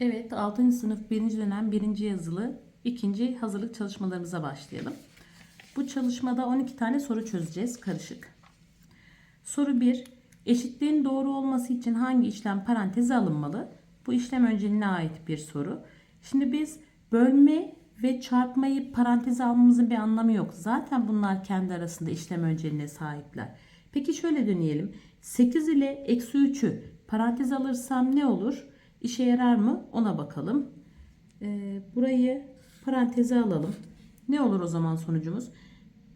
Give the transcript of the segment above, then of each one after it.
Evet 6. sınıf 1. dönem 1. yazılı 2. hazırlık çalışmalarımıza başlayalım. Bu çalışmada 12 tane soru çözeceğiz karışık. Soru 1. Eşitliğin doğru olması için hangi işlem paranteze alınmalı? Bu işlem önceliğine ait bir soru. Şimdi biz bölme ve çarpmayı paranteze almamızın bir anlamı yok. Zaten bunlar kendi arasında işlem önceliğine sahipler. Peki şöyle deneyelim. 8 ile eksi 3'ü parantez alırsam ne olur? İşe yarar mı? Ona bakalım. Ee, burayı paranteze alalım. Ne olur o zaman sonucumuz?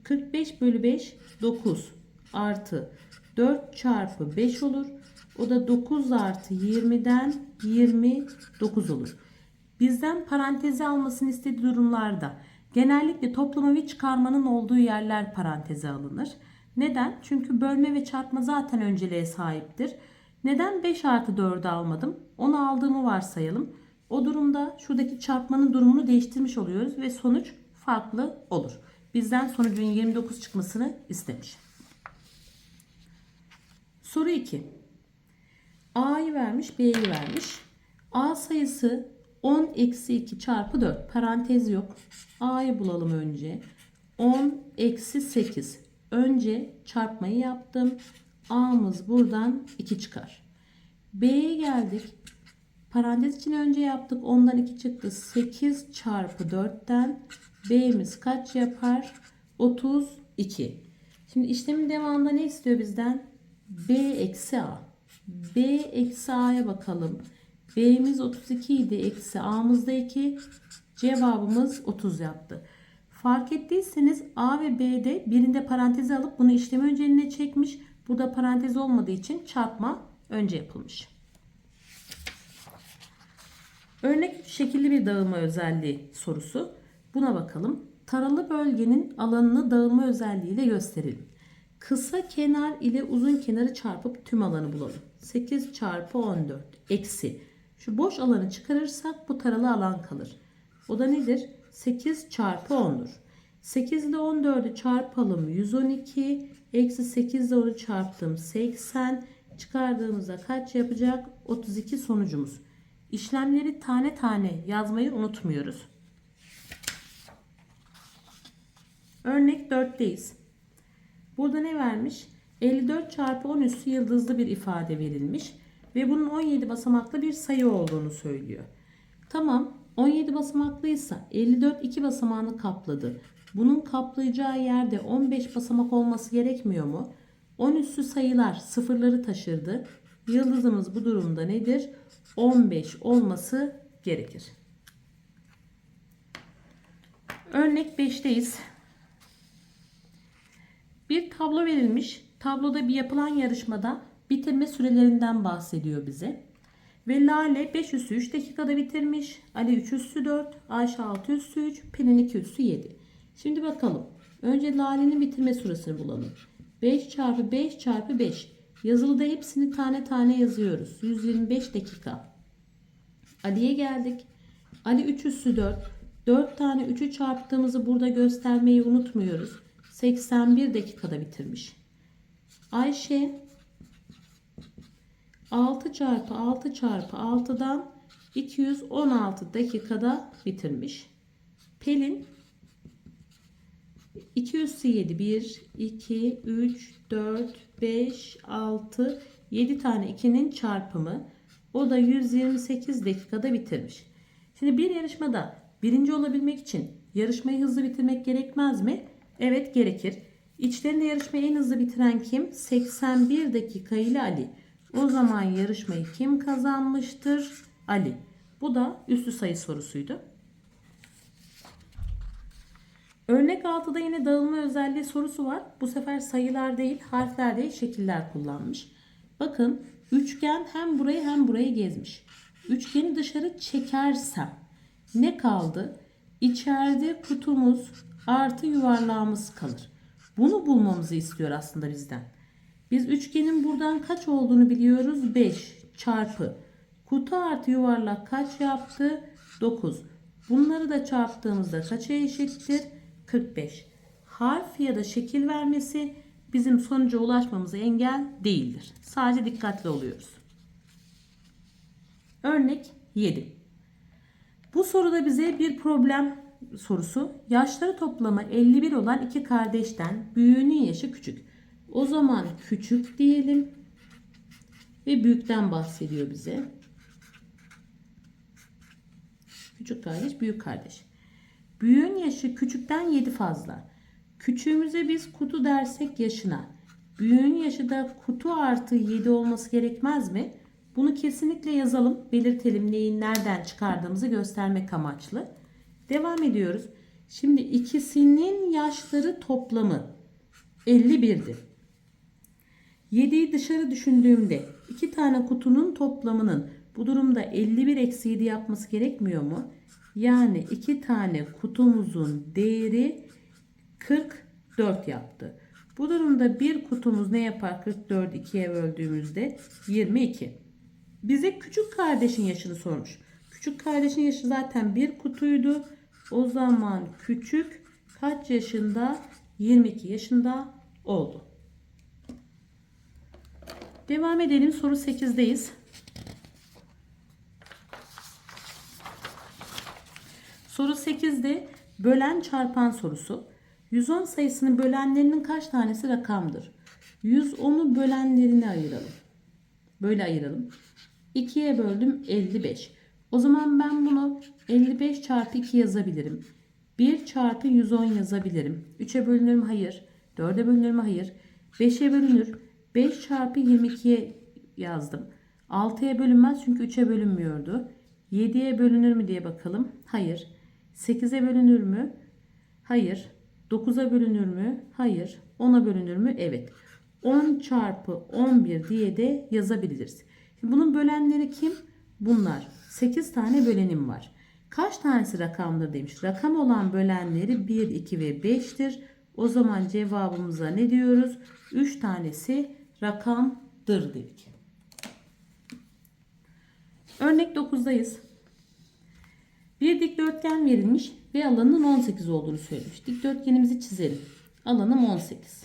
45 bölü 5 9 artı 4 çarpı 5 olur. O da 9 artı 20'den 29 olur. Bizden paranteze almasını istediği durumlarda genellikle toplama ve çıkarmanın olduğu yerler paranteze alınır. Neden? Çünkü bölme ve çarpma zaten önceliğe sahiptir. Neden 5 artı 4'ü almadım? Onu aldığımı varsayalım. O durumda şuradaki çarpmanın durumunu değiştirmiş oluyoruz ve sonuç farklı olur. Bizden sonucun 29 çıkmasını istemiş. Soru 2. A'yı vermiş, B'yi vermiş. A sayısı 10 eksi 2 çarpı 4. Parantez yok. A'yı bulalım önce. 10 eksi 8. Önce çarpmayı yaptım. A'mız buradan 2 çıkar. B'ye geldik. Parantez için önce yaptık. Ondan 2 çıktı. 8 çarpı 4'ten B'miz kaç yapar? 32. Şimdi işlemin devamında ne istiyor bizden? B eksi A. B eksi A'ya bakalım. B'miz 32 idi. Eksi A'mız da 2. Cevabımız 30 yaptı. Fark ettiyseniz A ve B'de birinde parantezi alıp bunu işlem önceliğine çekmiş. Burada parantez olmadığı için çarpma önce yapılmış. Örnek şekilli bir dağılma özelliği sorusu. Buna bakalım. Taralı bölgenin alanını dağılma özelliğiyle gösterelim. Kısa kenar ile uzun kenarı çarpıp tüm alanı bulalım. 8 çarpı 14 eksi. Şu boş alanı çıkarırsak bu taralı alan kalır. O da nedir? 8 çarpı 10'dur. 8 ile 14'ü çarpalım 112. Eksi 8 ile 10'u çarptım 80. Çıkardığımızda kaç yapacak? 32 sonucumuz. İşlemleri tane tane yazmayı unutmuyoruz. Örnek 4'teyiz. Burada ne vermiş? 54 çarpı 10 üssü yıldızlı bir ifade verilmiş. Ve bunun 17 basamaklı bir sayı olduğunu söylüyor. Tamam 17 basamaklıysa 54 2 basamağını kapladı. Bunun kaplayacağı yerde 15 basamak olması gerekmiyor mu? 10 üssü sayılar sıfırları taşırdı. Yıldızımız bu durumda nedir? 15 olması gerekir. Örnek 5'teyiz. Bir tablo verilmiş. Tabloda bir yapılan yarışmada bitirme sürelerinden bahsediyor bize. Ve Lale 5 üssü 3 dakikada bitirmiş. Ali 3 üssü 4, Ayşe 6 üssü 3, Pelin 2 üssü 7. Şimdi bakalım. Önce Lale'nin bitirme süresini bulalım. 5 çarpı 5 çarpı 5. Yazılıda hepsini tane tane yazıyoruz. 125 dakika. Ali'ye geldik. Ali 3 üssü 4. 4 tane 3'ü çarptığımızı burada göstermeyi unutmuyoruz. 81 dakikada bitirmiş. Ayşe 6 çarpı 6 çarpı 6'dan 216 dakikada bitirmiş. Pelin 207 1 2 3 4 5 6 7 tane 2'nin çarpımı o da 128 dakikada bitirmiş. Şimdi bir yarışmada birinci olabilmek için yarışmayı hızlı bitirmek gerekmez mi? Evet gerekir. İçlerinde yarışmayı en hızlı bitiren kim? 81 dakika ile Ali. O zaman yarışmayı kim kazanmıştır? Ali. Bu da üstü sayı sorusuydu. Örnek 6'da yine dağılma özelliği sorusu var. Bu sefer sayılar değil, harfler değil, şekiller kullanmış. Bakın üçgen hem burayı hem burayı gezmiş. Üçgeni dışarı çekersem ne kaldı? İçeride kutumuz artı yuvarlağımız kalır. Bunu bulmamızı istiyor aslında bizden. Biz üçgenin buradan kaç olduğunu biliyoruz. 5 çarpı kutu artı yuvarlak kaç yaptı? 9. Bunları da çarptığımızda kaça eşittir? 45. Harf ya da şekil vermesi bizim sonuca ulaşmamıza engel değildir. Sadece dikkatli oluyoruz. Örnek 7. Bu soruda bize bir problem sorusu. Yaşları toplamı 51 olan iki kardeşten büyüğünün yaşı küçük. O zaman küçük diyelim ve büyükten bahsediyor bize. Küçük kardeş, büyük kardeş. Büyüğün yaşı küçükten 7 fazla. Küçüğümüze biz kutu dersek yaşına. Büyüğün yaşı da kutu artı 7 olması gerekmez mi? Bunu kesinlikle yazalım. Belirtelim neyin nereden çıkardığımızı göstermek amaçlı. Devam ediyoruz. Şimdi ikisinin yaşları toplamı 51'di. 7'yi dışarı düşündüğümde iki tane kutunun toplamının bu durumda 51 eksi 7 yapması gerekmiyor mu? Yani iki tane kutumuzun değeri 44 yaptı. Bu durumda bir kutumuz ne yapar? 44 ikiye böldüğümüzde 22. Bize küçük kardeşin yaşını sormuş. Küçük kardeşin yaşı zaten bir kutuydu. O zaman küçük kaç yaşında? 22 yaşında oldu. Devam edelim. Soru 8'deyiz. Soru 8'de bölen çarpan sorusu. 110 sayısının bölenlerinin kaç tanesi rakamdır? 110'u bölenlerine ayıralım. Böyle ayıralım. 2'ye böldüm 55. O zaman ben bunu 55 çarpı 2 yazabilirim. 1 çarpı 110 yazabilirim. 3'e bölünür mü? Hayır. 4'e bölünür mü? Hayır. 5'e bölünür. 5 çarpı 22'ye yazdım. 6'ya bölünmez çünkü 3'e bölünmüyordu. 7'ye bölünür mü diye bakalım. Hayır. 8'e bölünür mü? Hayır. 9'a bölünür mü? Hayır. 10'a bölünür mü? Evet. 10 çarpı 11 diye de yazabiliriz. Şimdi bunun bölenleri kim? Bunlar. 8 tane bölenim var. Kaç tanesi rakamdır demiş. Rakam olan bölenleri 1, 2 ve 5'tir. O zaman cevabımıza ne diyoruz? 3 tanesi rakamdır dedik. Örnek 9'dayız. Bir dikdörtgen verilmiş ve alanının 18 olduğunu söylemiş. Dikdörtgenimizi çizelim. Alanım 18.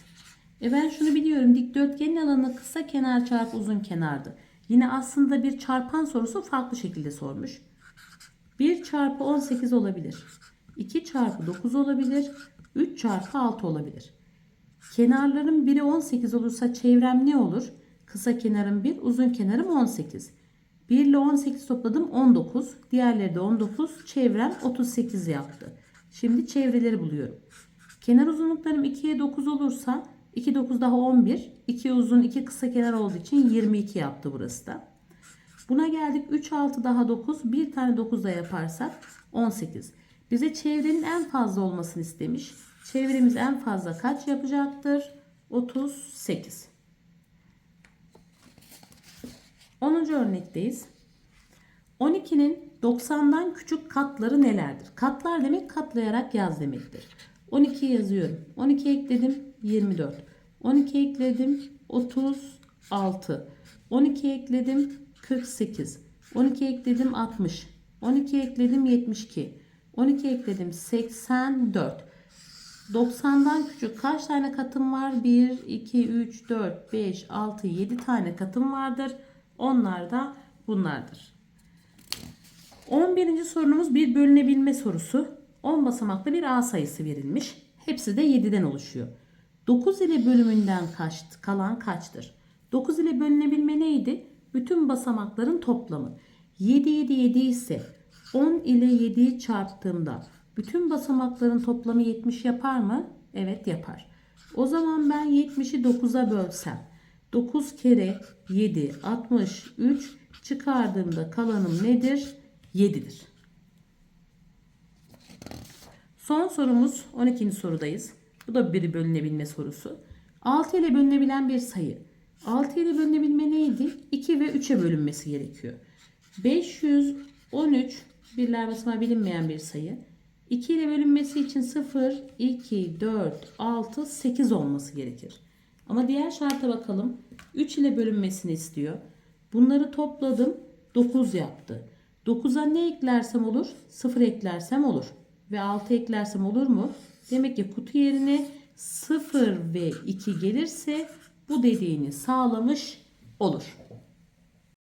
E ben şunu biliyorum. Dikdörtgenin alanı kısa kenar çarpı uzun kenardı. Yine aslında bir çarpan sorusu farklı şekilde sormuş. 1 çarpı 18 olabilir. 2 çarpı 9 olabilir. 3 çarpı 6 olabilir. Kenarların biri 18 olursa çevrem ne olur? Kısa kenarım 1, uzun kenarım 18. 1 ile 18 topladım 19. Diğerleri de 19. Çevrem 38 yaptı. Şimdi çevreleri buluyorum. Kenar uzunluklarım 2'ye 9 olursa 2 9 daha 11. 2 uzun 2 kısa kenar olduğu için 22 yaptı burası da. Buna geldik 3 6 daha 9. Bir tane 9 da yaparsak 18. Bize çevrenin en fazla olmasını istemiş. Çevremiz en fazla kaç yapacaktır? 38. 10. örnekteyiz. 12'nin 90'dan küçük katları nelerdir? Katlar demek katlayarak yaz demektir. 12 yazıyorum. 12 ekledim 24. 12 ekledim 36. 12 ekledim 48. 12 ekledim 60. 12 ekledim 72. 12 ekledim 84. 90'dan küçük kaç tane katım var? 1, 2, 3, 4, 5, 6, 7 tane katım vardır. Onlar da bunlardır. 11. sorunumuz bir bölünebilme sorusu. 10 basamaklı bir A sayısı verilmiş. Hepsi de 7'den oluşuyor. 9 ile bölümünden kaç, kalan kaçtır? 9 ile bölünebilme neydi? Bütün basamakların toplamı. 7 7 7 ise 10 ile 7'yi çarptığımda bütün basamakların toplamı 70 yapar mı? Evet yapar. O zaman ben 70'i 9'a bölsem 9 kere 7 63 çıkardığımda kalanım nedir? 7'dir. Son sorumuz 12. sorudayız. Bu da bir bölünebilme sorusu. 6 ile bölünebilen bir sayı. 6 ile bölünebilme neydi? 2 ve 3'e bölünmesi gerekiyor. 513 birler basamağı bilinmeyen bir sayı. 2 ile bölünmesi için 0, 2, 4, 6, 8 olması gerekir. Ama diğer şarta bakalım. 3 ile bölünmesini istiyor. Bunları topladım. 9 yaptı. 9'a ne eklersem olur? 0 eklersem olur. Ve 6 eklersem olur mu? Demek ki kutu yerine 0 ve 2 gelirse bu dediğini sağlamış olur.